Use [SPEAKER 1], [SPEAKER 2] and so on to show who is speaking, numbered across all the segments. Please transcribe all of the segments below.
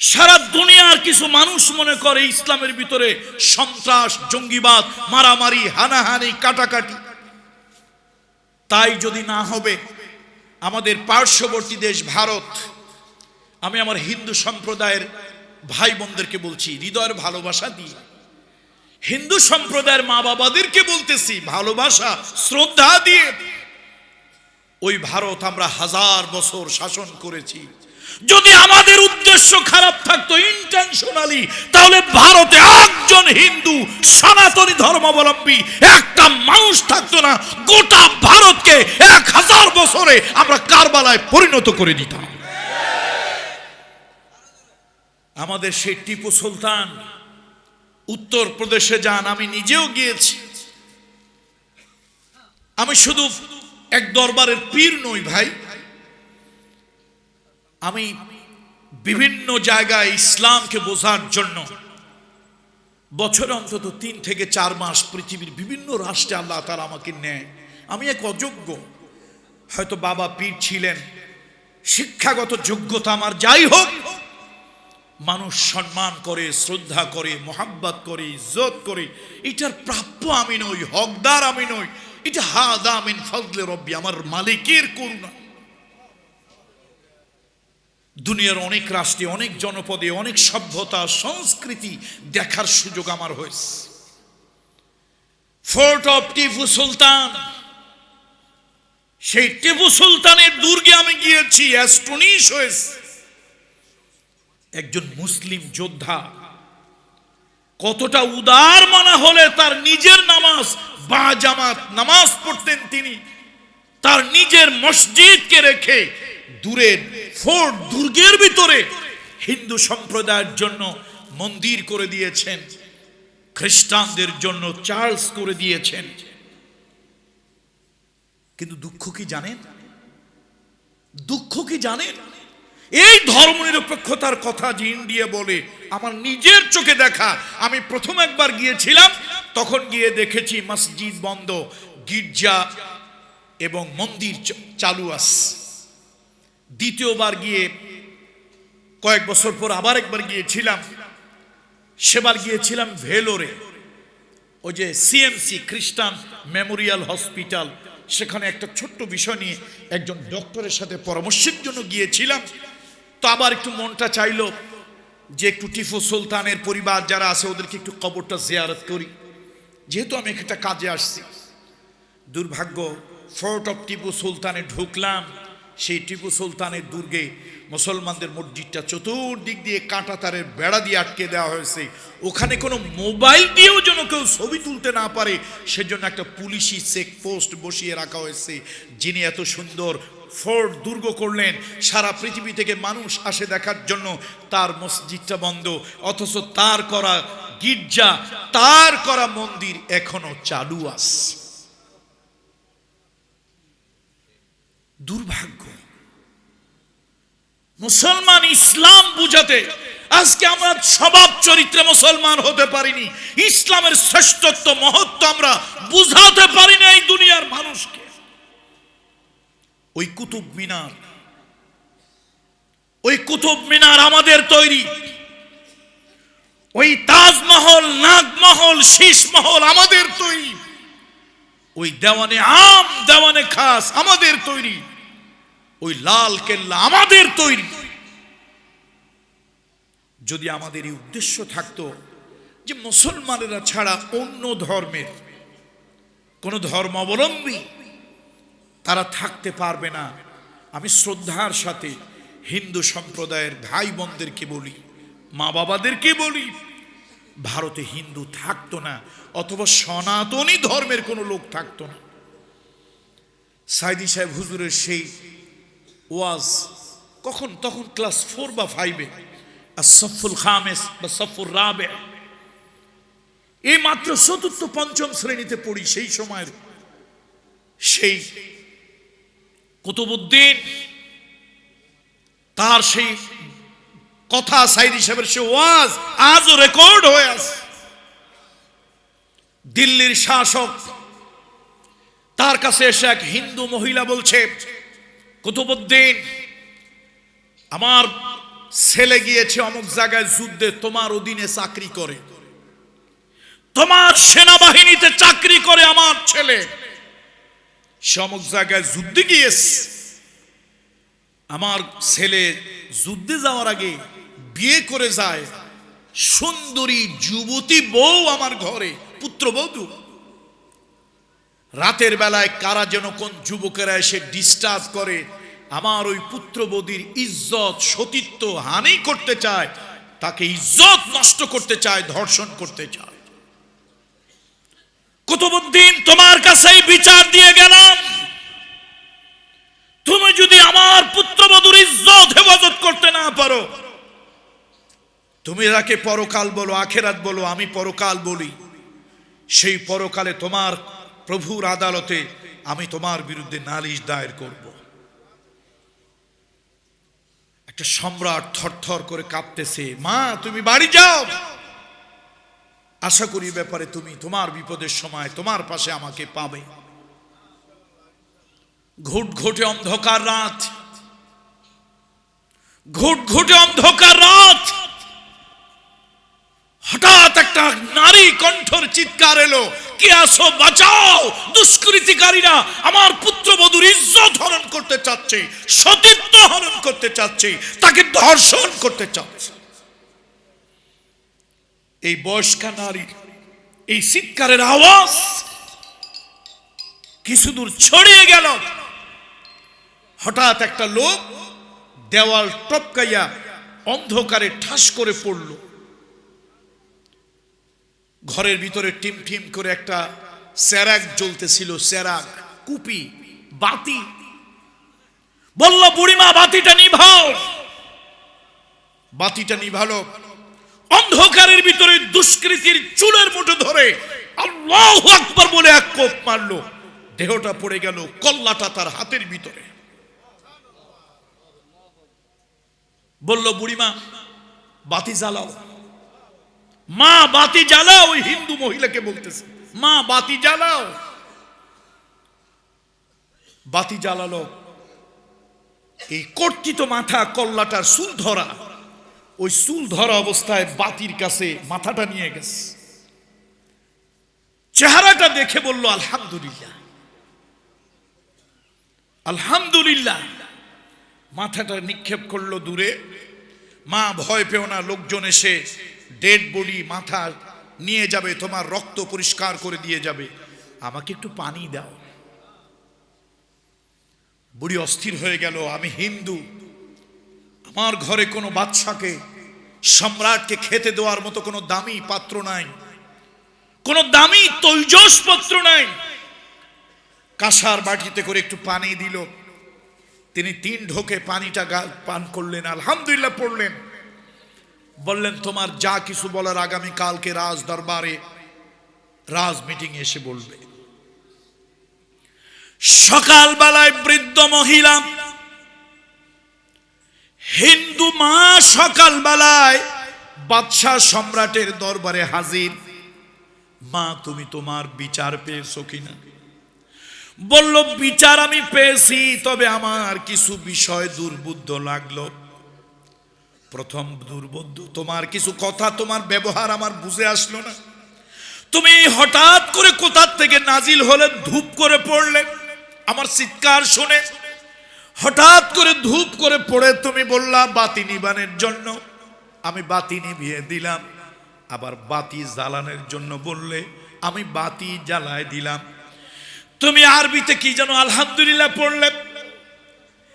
[SPEAKER 1] সারা দুনিয়ার কিছু মানুষ মনে করে ইসলামের ভিতরে সন্ত্রাস, জঙ্গিবাদ, মারামারি, হানাহানি, কাটাকাটি। তাই যদি না হবে, আমাদের পার্শ্ববর্তী দেশ ভারত, আমি আমার হিন্দু সম্প্রদায়ের ভাই বোনদেরকে বলছি, হৃদয়ের ভালোবাসা দিয়ে। হিন্দু সম্প্রদায়ের মা বাবাদেরকে বলতেছি, ভালোবাসা, শ্রদ্ধা দিয়ে। ওই ভারত আমরা হাজার বছর শাসন করেছি। যদি আমাদের উদ্দেশ্য খারাপ থাকতো ইন্টেনশনালি তাহলে ভারতে একজন হিন্দু, সনাতনী ধর্মাবলম্বী, একটা মানুষ থাকতো না, গোটা ভারতকে এক হাজার বছরে আমরা কারবালায় পরিণত করে দিতাম। আমাদের সেই টিপু সুলতান, উত্তর প্রদেশে যান, আমি নিজেও গিয়েছি। আমি শুধু এক দরবারের পীর নই ভাই আমি বিভিন্ন জায়গায় ইসলামকে বোঝার জন্য বছরে অন্তত তিন থেকে চার মাস পৃথিবীর বিভিন্ন রাষ্ট্রে আল্লাহ তারা আমাকে নেয়। আমি এক অযোগ্য। হয়তো বাবা পীর ছিলেন। শিক্ষাগত যোগ্যতা আমার যাই হোক, মানুষ সম্মান করে, শ্রদ্ধা করে, মোহাব্বত করে, ইজ্জত করে। এটার প্রাপ্য আমি নই, হকদার আমি নই। এটা হাদা মিন ফজলে রব্বি, আমার মালিকের করুণা। দুনিয়ার অনেক রাষ্ট্রে, অনেক জনপদে, অনেক সভ্যতা, সংস্কৃতি দেখার সুযোগ আমার হয়েছে। ফোর্ট অফ টিপু সুলতান, সেই টিপু সুলতানের দুর্গে আমি গিয়েছি হয়েছে। একজন মুসলিম যোদ্ধা, কতটা উদার মানা হলে তার নিজের নামাজ, বা জামাত নামাজ পড়তেন তিনি, তার নিজের মসজিদকে রেখে দূরের ফোর্ট দুর্গের ভিতরে হিন্দু সম্প্রদায়ের জন্য মন্দির করে দিয়েছেন, খ্রিস্টানদের জন্য চার্লস করে দিয়েছেন। কিন্তু দুঃখ কি জানেন? দুঃখ কি জানেন? এই ধর্মনিরপেক্ষতার কথা যে ইন্ডিয়া বলে, আমার নিজের চোখে দেখা, আমি প্রথম একবার গিয়েছিলাম, তখন গিয়ে দেখেছি মসজিদ বন্ধ, গির্জা এবং মন্দির চালু আস দ্বিতীয়বার গিয়ে কয়েক বছর পর আবার একবার গিয়েছিলাম। সেবার গিয়েছিলাম ভেলোরে। ওই যে সিএমসি, খ্রিস্টান মেমোরিয়াল হসপিটাল। সেখানে একটা ছোট্ট বিষয় নিয়ে একজন ডক্টরের সাথে পরামর্শের জন্য গিয়েছিলাম। তো আবার একটু মনটা চাইলো যে একটু টিফু সুলতানের পরিবার যারা আছে, ওদেরকে একটু কবরটা জিয়ারত করি। যেহেতু আমি একটা কাজে আসছি। দুর্ভাগ্য, ফোর্ট অফ টিপু সুলতানে ঢুকলাম। সেই টিপু সুলতানের দুর্গে মুসলমানদের মসজিদটা চতুর্দিক দিয়ে কাঁটা তারের বেড়া দিয়ে আটকে দেওয়া হয়েছে। ওখানে কোনো মোবাইল দিয়েও যেন কেউ ছবি তুলতে না পারে, সেজন্য একটা পুলিশি চেক পোস্ট বসিয়ে রাখা হয়েছে, যিনি এত সুন্দর ফোর্ট দুর্গ করলেন। সারা পৃথিবী থেকে মানুষ আসে দেখার জন্য তার মসজিদটা বন্ধ, অথচ তার করা গির্জা, তার করা মন্দির এখনও চালু আছে। দুর্ভাগ্য। মুসলমান ইসলাম বুঝাতে আজকে আমরা স্বভাব চরিত্রে মুসলমান হতে পারিনি। ইসলামের শ্রেষ্ঠত্ব, মহত্ব আমরা বুঝাতে পারি না এই দুনিয়ার মানুষকে। ওই কুতুব মিনার, ওই কুতুব মিনার আমাদের তৈরি। ওই তাজমহল, নাগমহল, শীষমহল আমাদের তৈরি। ওই দেওয়ানে আম, দেওয়ানে খাস আমাদের তৈরি। ওই লাল কেল্লা আমাদের তৈরি। যদি আমাদের এই উদ্দেশ্য থাকতো যে মুসলমানেরা ছাড়া অন্য ধর্মের কোন ধর্মাবলম্বী তারা থাকতে পারবে না, আমি শ্রদ্ধার সাথে হিন্দু সম্প্রদায়ের ভাই বোনদেরকে বলি মা বাবাদেরকে বলি ভারতে হিন্দু থাকতো না, অথবা সনাতনী ধর্মের কোনো লোক থাকতো না। সাইদি সাহেব হুজুরের সেই ওয়াজ কখন? তখন ক্লাস ফোর বা ফাইভে। আর সফুল খামেস বা সফুর রাবে। এই মাত্র চতুর্থ, পঞ্চম শ্রেণীতে পড়ি সেই সময়ের সেই কুতুবুদ্দিন তার সেই কথা সাইদি সাহেবের সে ওয়াজ আজও রেকর্ড হয়ে আছে। দিল্লির শাসক, তার কাছে এসে এক হিন্দু মহিলা বলছে কুতুবুদ্দিন আমার ছেলে গিয়েছে অমুক জায়গায় যুদ্ধে, তোমার অধীনে চাকরি করে। তোমার সেনাবাহিনীতে চাকরি করে আমার ছেলে। সে অমুক জায়গায় যুদ্ধে গিয়েছে। আমার ছেলে যুদ্ধে যাওয়ার আগে বিয়ে করে যায়। সুন্দরী যুবতী বউ আমার ঘরে, পুত্র পুত্রবধূ রাতের বেলায় কারা যেন কোন যুবকেরা এসে ডিস্টার্ব করে, আমার ওই পুত্রবধূর ইজ্জত, সতীত্ব হানি করতে চায়, তাকে ইজ্জত নষ্ট করতে চায়, ধর্ষণ করতে চায়। কুতুবুদ্দিন তোমার কাছেই বিচার দিয়ে গেলাম? তুমি যদি আমার পুত্রবধূর ইজ্জত হেফাজত করতে না পারো, তুমি তাকে পরকাল বলো, আখেরাত বলো, আমি পরকাল বলি। সেই পরকালে তোমার প্রভুর আদালতে আমি তোমার বিরুদ্ধে নালিশ দায়ের করব। একটা সম্রাট থরথর করে কাঁপতেছে, মা, তুমি বাড়ি যাও! আশা করি ব্যাপারে তুমি তোমার বিপদের সময় তোমার পাশে আমাকে পাবে। ঘুট ঘুটে অন্ধকার রাত। ঘুট ঘুটে অন্ধকার রাত। হঠাৎ একটা নারী কণ্ঠর চিৎকার এলো, কে আসো বাঁচাও! দুষ্কৃতিকারীরা আমার পুত্রবধূর ইজ্জত হরণ করতে চাচ্ছে, সতীত্ব হরণ করতে চাচ্ছে, তাকে ধর্ষণ করতে চাচ্ছে। এই বয়স্কা নারীর এই চিৎকারের আওয়াজ কিছু দূর ছড়িয়ে গেল। হঠাৎ একটা লোক দেওয়াল টপকাইয়া অন্ধকারে ঠাস করে পড়ল। ঘরের ভিতরে টিম টিম করে একটা স্যারাক জ্বলতেছিল, স্যারাক, কুপি, বাতি। বলল, বুড়িমা, বাতিটা নিভাও। বাতিটা নিভালো। অন্ধকারের ভিতরে দুষ্কৃতির চুলের মুঠো ধরে আল্লাহ আকবর বলে এক কোপ মারলো। দেহটা পড়ে গেল কল্লাটা তার হাতের ভিতরে। বলল, বুড়িমা, বাতি জ্বালাও। মা, বাতি জ্বালাও, ওই হিন্দু মহিলাকে বলতেছে। মা, বাতি জ্বালাও। বাতি জ্বালালো। এই কর্তিত মাথা কল্লাটার চুল ধরা, ওই চুল ধরা অবস্থায় বাতির কাছে মাথাটা নিয়ে গেছে। চেহারাটা দেখে বলল, আলহামদুলিল্লাহ। আলহামদুলিল্লাহ। মাথাটা নিক্ষেপ করল দূরে। মা ভয় পেও না, লোকজন এসে ডেড বডি মাথা নিয়ে যাবে, তোমার রক্ত পরিষ্কার করে দিয়ে যাবে। আমাকে একটু পানি দাও। বুড়ি অস্থির হয়ে গেল, আমি হিন্দু। আমার ঘরে কোনো বাচ্চাকে, সম্রাটকে খেতে দেওয়ার মতো কোনো দামি পাত্র নাই। কোনো দামি তৈজস পাত্র নাই। কাঁসার বাটিতে করে একটু পানি দিল। তিনি তিন ঢোকে পানিটা পান করলেন, আলহামদুলিল্লাহ পড়লেন। বললেন, তোমার যা কিছু বলার আগামী কালকে রাজ দরবারে, রাজ মিটিং এসে বলবে। সকালবেলায় বৃদ্ধ মহিলা হিন্দু মা সকালবেলায় বাদশাহ সম্রাটের দরবারে হাজির। মা, তুমি তোমার বিচার পেয়েছ কিনা? বলল, বিচার আমি পেয়েছি, তবে আমার কিছু বিষয় দুর্বুদ্ধ লাগল। প্রথম দুর্বোধ্য তোমার কিছু কথা, তোমার ব্যবহার আমার বুঝে আসলো না। তুমি হঠাৎ করে কোথার থেকে নাজিল হলে, ধূপ করে পড়লে, আমার চিৎকার শুনে, হঠাৎ করে ধূপ করে পড়ে তুমি বললা, বাতি নিবানের জন্য আমি বাতি নিভিয়ে দিলাম। আবার বাতি জ্বালানোর জন্য বললে, আমি বাতি জ্বালায় দিলাম। তুমি আরবিতে কি জানো? আলহামদুলিল্লাহ পড়লে।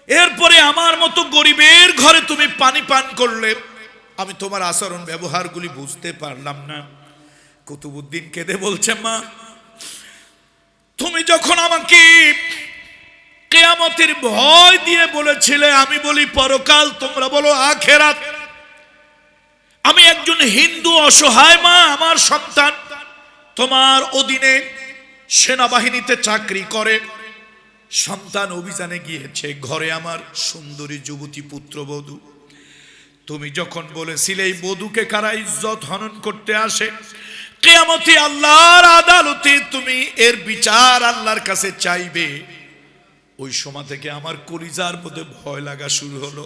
[SPEAKER 1] এরপরে আমার মতো গরিবের ঘরে তুমি পানি পান করলে, আমি তোমার আচরণ, ব্যবহারগুলি বুঝতে পারলাম না। কুতুবুদ্দিন কেঁদে বলছে, মা, তুমি যখন আমাকে কেয়ামতের ভয় দিয়ে বলেছিলে, আমি বলি, পরকাল তোমরা বলো আখেরাত। আমি একজন হিন্দু অসহায় মা, আমার সন্তান। তোমার অধীনে সেনাবাহিনীতে চাকরি করে। সন্তান অভিযানে গিয়েছে, ঘরে আমার সুন্দরী যুবতী পুত্রবধূ তুমি যখন বলেছিলে এই বধূকে কারা ইজ্জত হনন করতে আসে, কেয়ামতি আল্লাহর আদালতে তুমি এর বিচার আল্লাহর কাছে চাইবে। ওই সময় থেকে আমার কলিজার মধ্যে ভয় লাগা শুরু হলো।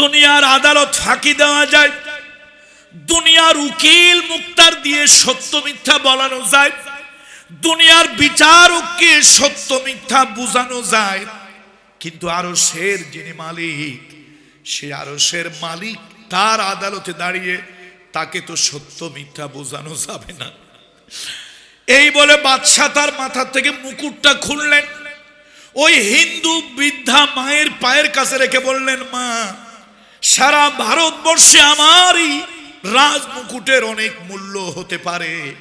[SPEAKER 1] দুনিয়ার আদালত ফাঁকি দেওয়া যায়, দুনিয়ার উকিল মুক্তার দিয়ে সত্য মিথ্যা বলানো যায়। দুনিয়ার বিচারককে সত্য মিথ্যা বোঝানো যায়? কিন্তু আরও শের যিনি মালিক, সে আরও শের মালিক তার আদালতে দাঁড়িয়ে তাকে তো সত্য মিথ্যা বোঝানো যাবে না। এই বলে বাদশাহ তার মাথা থেকে মুকুটটা খুললেন। ওই হিন্দু বৃদ্ধা মায়ের পায়ের কাছে রেখে বললেন, মা, সারা ভারতবর্ষে আমারই রাজ মুকুটের অনেক মূল্য হতে পারে।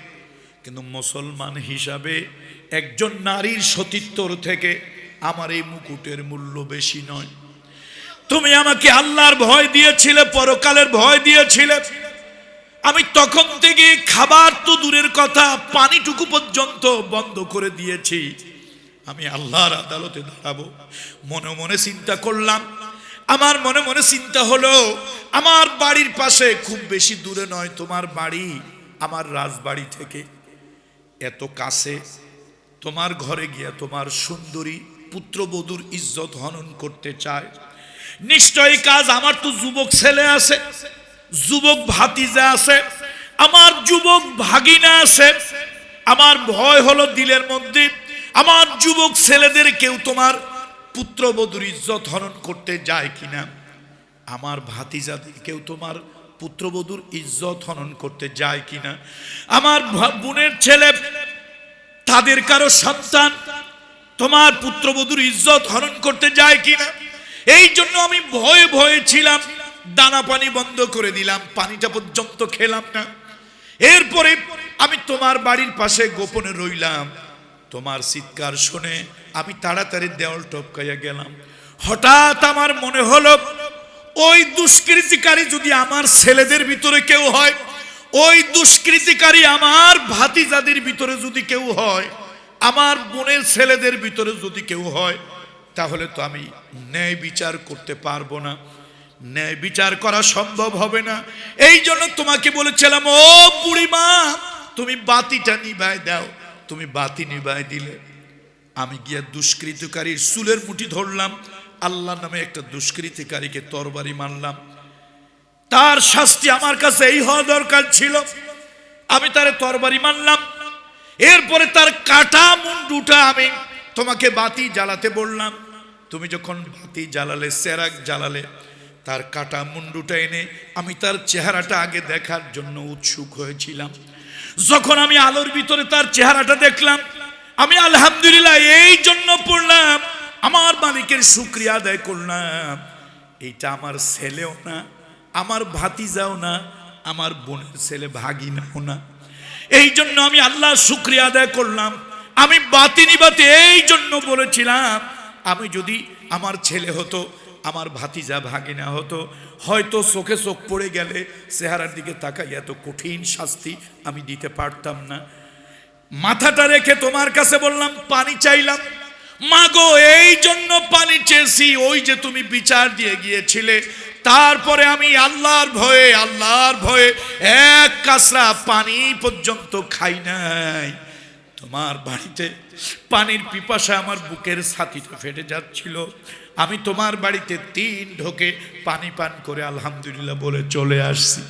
[SPEAKER 1] কিন্তু মুসলমান হিসাবে একজন নারীর সতীত্বর থেকে আমার এই মুকুটের মূল্য বেশি নয়। তুমি আমাকে আল্লাহর ভয় দিয়েছিলে, পরকালের ভয় দিয়েছিলে। আমি তখন থেকে খাবার তো দূরের কথা, পানিটুকু পর্যন্ত বন্ধ করে দিয়েছি। আমি আল্লাহর আদালতে দাঁড়াবো। মনে মনে চিন্তা করলাম। আমার মনে মনে চিন্তা হলো, আমার বাড়ির পাশে খুব বেশি দূরে নয়, তোমার বাড়ি আমার রাজবাড়ি থেকে। এত কাছে, তোমার ঘরে গিয়া তোমার সুন্দরী পুত্রবধূর ইজ্জত হনন করতে চায়। নিশ্চয়ই কাজ আমার তো যুবক ছেলে আছে, যুবক ভাতিজা আছে, আমার যুবক ভাগিনা আছে। আমার ভয় হলো দিলের মধ্যে, আমার যুবক ছেলেদের কেউ তোমার পুত্রবধূর ইজ্জত হরণ করতে যায় কিনা? আমার ভাতিজাদের কেউ তোমার পুত্রবধূর ইজ্জত হনন করতে যায় কিনা? আমার বোনের ছেলে, তাদের কারও সন্তান, তোমার পুত্রবধূর ইজ্জত হরণ করতে যায় কিনা? এই জন্য আমি ভয়ে ভয়ে ছিলাম, দানা পানি বন্ধ করে দিলাম, পানিটা পর্যন্ত খেলাম না। এরপরে আমি তোমার বাড়ির পাশে গোপনে রইলাম। তোমার চিৎকার শুনে আমি তাড়াতাড়ি দেওয়াল টপকাইয়া গেলাম। হঠাৎ আমার মনে হলো ওই দুষ্কৃতিকারী যদি আমার ছেলেদের ভিতরে কেউ হয়, ওই দুষ্কৃতিকারী আমার ভাতিজাদের ভিতরে যদি কেউ হয়, আমার বোনের ছেলেদের ভিতরে যদি কেউ হয়, তাহলে তো আমি ন্যায় বিচার করতে পারব না। ন্যায় বিচার করা সম্ভব হবে না। এই জন্য তোমাকে বলেছিলাম, ও বুড়িমা, তুমি বাতিটা নিভায় দাও। তুমি বাতি নিভায় দিলে। আমি গিয়া দুষ্কৃতকারীর চুলের মুঠি ধরলাম। আল্লাহ নামে একটা দুষ্কৃতিকারীকে তরবারি মারলাম তার শাস্তি আমার কাছে এই হওয়া দরকার ছিল। আমি তারে তরবারি মারলাম এরপরে তার কাটা মুন্ডুটা আমি তোমাকে বাতি জ্বালাতে বললাম। তুমি যখন বাতি জ্বালালে সেরাক জ্বালালে, তার কাটা মুন্ডুটা এনে আমি তার চেহারাটা আগে দেখার জন্য উৎসুক হয়েছিলাম। যখন আমি আলোর ভিতরে তার চেহারাটা দেখলাম, আমি আলহামদুলিল্লাহ এই জন্য পড়লাম আমার মালিকের শুক্রিয়া আদায় করলাম এইটা আমার ছেলেও না, আমার ভাতিজাও না, আমার বোনের ছেলে ভাগিনাও না। এই জন্য আমি আল্লাহ শুক্রিয়া আদায় করলাম। আমি বাতি নিবাতে এই জন্য বলেছিলাম, আমি যদি আমার ছেলে হতো, আমার ভাতিজা ভাগিনা হতো, হয়তো চোখে চোখ পড়ে গেলে চেহারার দিকে তাকাই এত কঠিন শাস্তি আমি দিতে পারতাম না। মাথাটা রেখে তোমার কাছে বললাম, পানি চাইলাম। মাগো এই জন্য পানি চেয়েছি, ওই যে তুমি বিচার দিয়ে গিয়েছিলে। তারপরে আমি আল্লাহর ভয়ে আল্লাহর ভয়ে এক কাসরা পানি পর্যন্ত খাই নাই। তোমার বাড়িতে পানির পিপাসা আমার বুকের ছাতিতে ফেটে যাচ্ছিল। আমি তোমার বাড়িতে তিন ঢোকে পানি পান করে আলহামদুলিল্লাহ বলে চলে আসছি।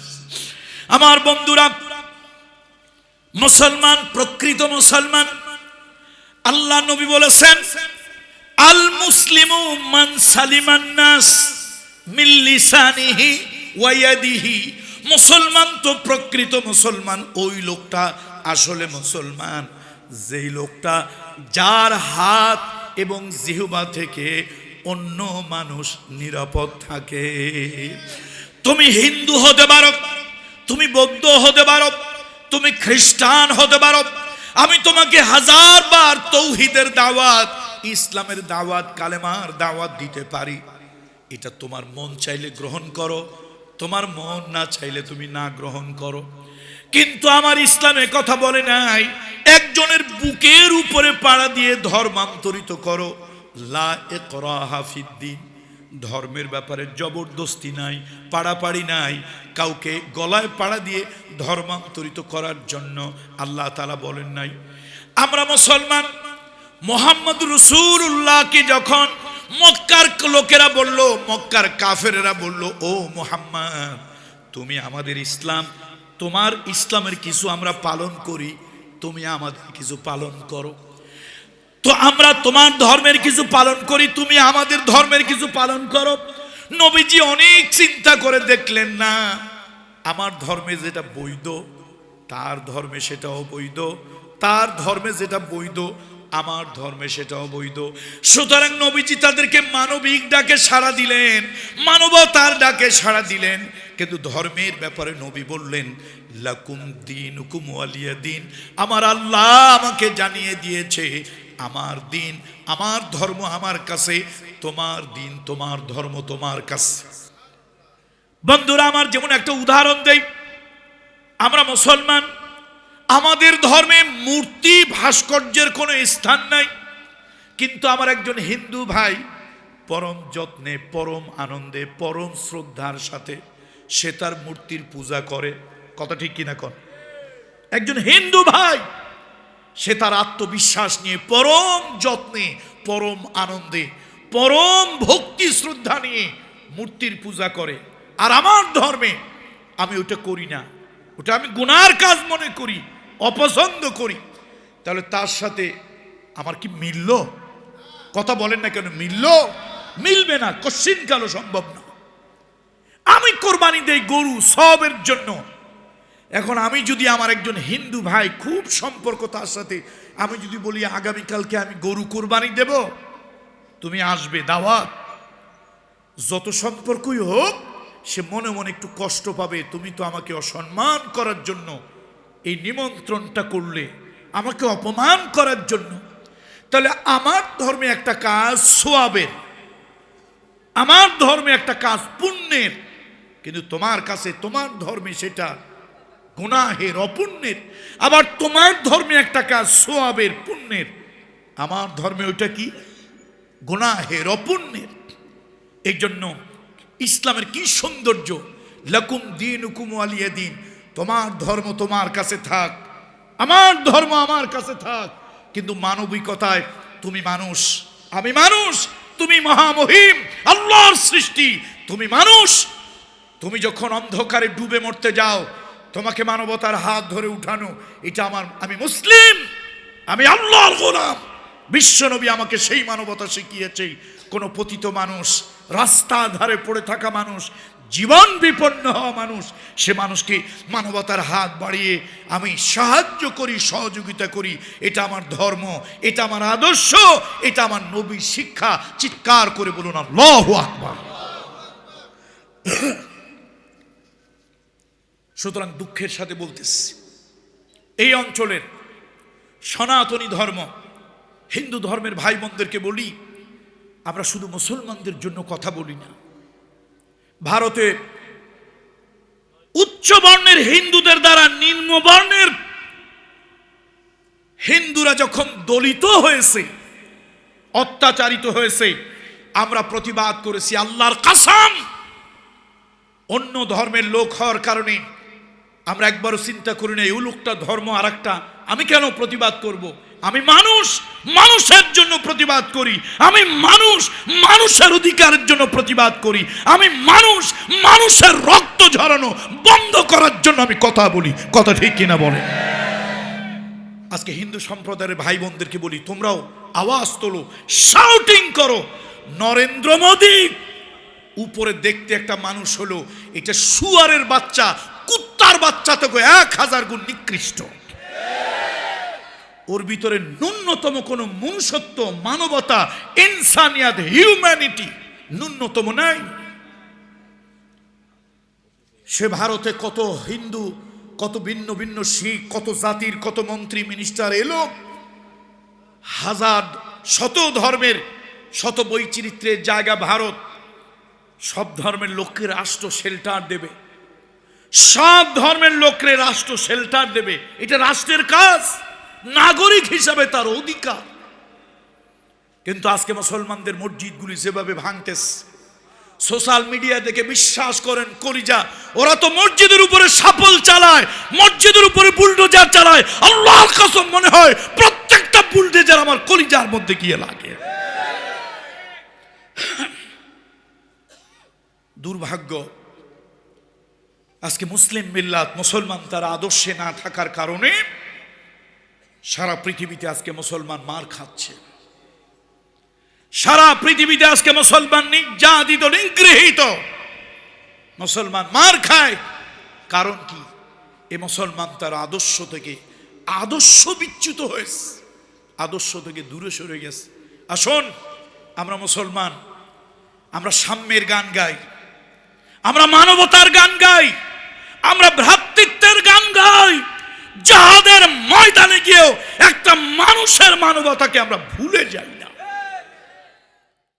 [SPEAKER 1] আমার বন্ধুরা, মুসলমান, প্রকৃত মুসলমান আল্লাহ নবী বলেছেন আল মুসলিমু মান মিন মুসলমান তো প্রকৃত মুসলমান, ওই লোকটা আসলে মুসলমান। যেই লোকটা যার হাত এবং জিহুবা থেকে অন্য মানুষ নিরাপদ থাকে। তুমি হিন্দু হতে পারো, তুমি বৌদ্ধ হতে পারো, তুমি খ্রিস্টান হতে পারো আমি তোমাকে হাজার বার তৌহিদের দাওয়াত, ইসলামের দাওয়াত, কালেমার দাওয়াত দিতে পারি। এটা তোমার মন চাইলে গ্রহণ করো, তোমার মন না চাইলে তুমি না গ্রহণ করো। কিন্তু আমার ইসলামে কথা বলে নাই, একজনের বুকের উপরে পাড়া দিয়ে ধর্মান্তরিত করো। লা ইকরাহা ফিদ্দিন ধর্মের ব্যাপারে জবরদস্তি নাই, পাড়াপাড়ি নাই, কাউকে গলায় পাড়া দিয়ে ধর্মান্তরিত করার জন্য আল্লাহ তালা বলেন নাই। আমরা মুসলমান মোহাম্মদ রসুল্লাহকে যখন মক্কার লোকেরা বলল, মক্কার কাফেরেরা বলল, ও মোহাম্মদ, তুমি আমাদের ইসলাম, তোমার ইসলামের কিছু আমরা পালন করি, তুমি আমাদের কিছু পালন করো। তো আমরা তোমার ধর্মের কিছু পালন করি, তুমি আমাদের ধর্মের কিছু পালন করো। নবীজি অনেক চিন্তা করে দেখলেন না, আমার ধর্মে যেটা বৈধ, তার ধর্মে সেটা অবৈধ তার ধর্মে যেটা বৈধ, আমার ধর্মে সেটা অবৈধ সুতরাং নবীজি তাদেরকে মানবিক ডাকে সাড়া দিলেন, মানবতার ডাকে সাড়া দিলেন, কিন্তু ধর্মের ব্যাপারে নবী বললেন, লাকুম দিন হুকুম দিন। আমার আল্লাহ আমাকে জানিয়ে দিয়েছে আমার দিন, আমার ধর্ম আমার কাছে, তোমার দিন, তোমার ধর্ম তোমার কাছে। বন্ধুরা, আমার যেমন একটা উদাহরণ দেই, আমরা মুসলমান, আমাদের ধর্মে মূর্তি ভাস্কর্যের কোনো স্থান নাই, কিন্তু আমার একজন হিন্দু ভাই পরম যত্নে, পরম আনন্দে, পরম শ্রদ্ধার সাথে সে তার মূর্তির পূজা করে। কথা ঠিক কিনা কর একজন হিন্দু ভাই সে তার আত্মবিশ্বাস নিয়ে পরম যত্নে, পরম আনন্দে, পরম ভক্তি শ্রদ্ধা নিয়ে মূর্তির পূজা করে। আর আমার ধর্মে আমি ওটা করি না। ওটা আমি গুনার কাজ মনে করি, অপছন্দ করি। তাহলে তার সাথে আমার কি মিলল? কথা বলেন না কেন, মিলল? মিলবে না, কশ্চিন কালো সম্ভব না। আমি কোরবানি দেই গরু সবের জন্য। এখন আমি যদি আমার একজন হিন্দু ভাই খুব সম্পর্ক তার সাথে, আমি যদি বলি, আগামীকালকে আমি গরু কোরবানি দেব, তুমি আসবে দাওয়াত। যত সম্পর্কই হোক, সে মনে মনে একটু কষ্ট পাবে। তুমি তো আমাকে অসম্মান করার জন্য এই নিমন্ত্রণটা করলে, আমাকে অপমান করার জন্য। তাহলে আমার ধর্মে একটা কাজ সোয়াবের, আমার ধর্মে একটা কাজ পুণ্যের। কিন্তু তোমার কাছে, তোমার ধর্মে সেটা গুনাহের, অপুণ্যের। আবার তোমার ধর্মে একটা কাজ, সোয়াবের পুণ্যের। আমার ধর্মে ওইটা কি? গুনাহের, অপুণ্যের। এই জন্য ইসলামের কি সৌন্দর্য? লকুম দিন হুকুম আলিয়া দিন। তোমার ধর্ম তোমার কাছে থাক। আমার ধর্ম আমার কাছে থাক। কিন্তু মানবিকতায় তুমি মানুষ। আমি মানুষ, তুমি মহামহিম। আল্লাহর সৃষ্টি, তুমি মানুষ। তুমি যখন অন্ধকারে ডুবে মরতে যাও তোমাকে মানবতার হাত ধরে উঠানো, এটা আমার, আমি মুসলিম, আমি আল্লাহর গোলাম। বিশ্বনবী আমাকে সেই মানবতা শিখিয়েছে, কোনো পতিত মানুষ, রাস্তা ধারে পড়ে থাকা মানুষ, জীবন বিপন্ন হওয়া মানুষ, সে মানুষকে মানবতার হাত বাড়িয়ে আমি সাহায্য করি, সহযোগিতা করি। এটা আমার ধর্ম, এটা আমার আদর্শ, এটা আমার নবী শিক্ষা। চিৎকার করে বলুন, আল্লাহ আকবার। সুতরাং দুঃখের সাথে বলতেছি, এই অঞ্চলের সনাতনী ধর্ম, হিন্দু ধর্মের ভাই বোনদেরকে বলি, আমরা শুধু মুসলমানদের জন্য কথা বলি না। ভারতে উচ্চ বর্ণের হিন্দুদের দ্বারা নিম্ন বর্ণের হিন্দুরা যখন দলিত হয়েছে, অত্যাচারিত হয়েছে, আমরা প্রতিবাদ করেছি আল্লাহর কাসাম। অন্য ধর্মের লোক হওয়ার কারণে আমরা একবারও চিন্তা করি না, এই লোকটা ধর্ম আর একটা আমি কেন প্রতিবাদ করব। আমি মানুষ, মানুষের জন্য প্রতিবাদ করি। আমি মানুষ, মানুষের অধিকারের জন্য প্রতিবাদ করি। আমি মানুষ, মানুষের রক্ত ঝরানো, বন্ধ করার জন্য আমি কথা বলি। কথা ঠিক কিনা বলে আজকে হিন্দু সম্প্রদায়ের ভাই বোনদেরকে বলি, তোমরাও আওয়াজ তোলো শাউটিং করো। নরেন্দ্র মোদী, উপরে দেখতে একটা মানুষ হলো, এটা শুয়ারের বাচ্চা কুত্তার বাচ্চা তো এক হাজার গুণ নিকৃষ্ট। ওর ভিতরে ন্যূনতম কোনো মনুষ্যত্ব, মানবতা, ইনসানিয়াত হিউম্যানিটি ন্যূনতম নাই। সে ভারতে কত হিন্দু, কত ভিন্ন ভিন্ন শিখ, কত জাতির, কত মন্ত্রী মিনিস্টার এলো। হাজার, শত ধর্মের, শত বৈচিত্র্যের জায়গা ভারত। সব ধর্মের লোককে রাষ্ট্র শেল্টার দেবে। সব ধর্মের লোকরে রাষ্ট্র শেল্টার দেবে। এটা রাষ্ট্রের কাজ। নাগরিক হিসাবে তার অধিকার। কিন্তু আজকে মুসলমানদের মসজিদগুলি যেভাবে ভাঙতেছে সোশ্যাল মিডিয়া দেখে বিশ্বাস করেন, কলিজা, ওরা তো মসজিদের উপরে সাপল চালায়, মসজিদের উপরে বুলডোজার চালায়। আল্লাহর কসম মনে হয় প্রত্যেকটা বুলডোজার আমার কলিজার মধ্যে গিয়ে লাগে। দুর্ভাগ্য আজকে মুসলিম মিল্লাত মুসলমান তার আদর্শে না থাকার কারণে সারা পৃথিবীতে আজকে মুসলমান মার খাচ্ছে। সারা পৃথিবীতে আজকে মুসলমান নির্যাতিত, নিগৃহীত, মুসলমান মার খায়। কারণ কি? এ মুসলমান তার আদর্শ থেকে আদর্শ বিচ্যুত হয়েছে। আদর্শ থেকে দূরে সরে গেছে। আসুন, আমরা মুসলমান, আমরা সাম্যের গান গাই। আমরা মানবতার গান গাই। আমরা ভ্রাতৃত্বের গান গাই। যাহাদের ময়দানে গিয়েও একটা মানুষের মানবতাকে আমরা ভুলে যাই।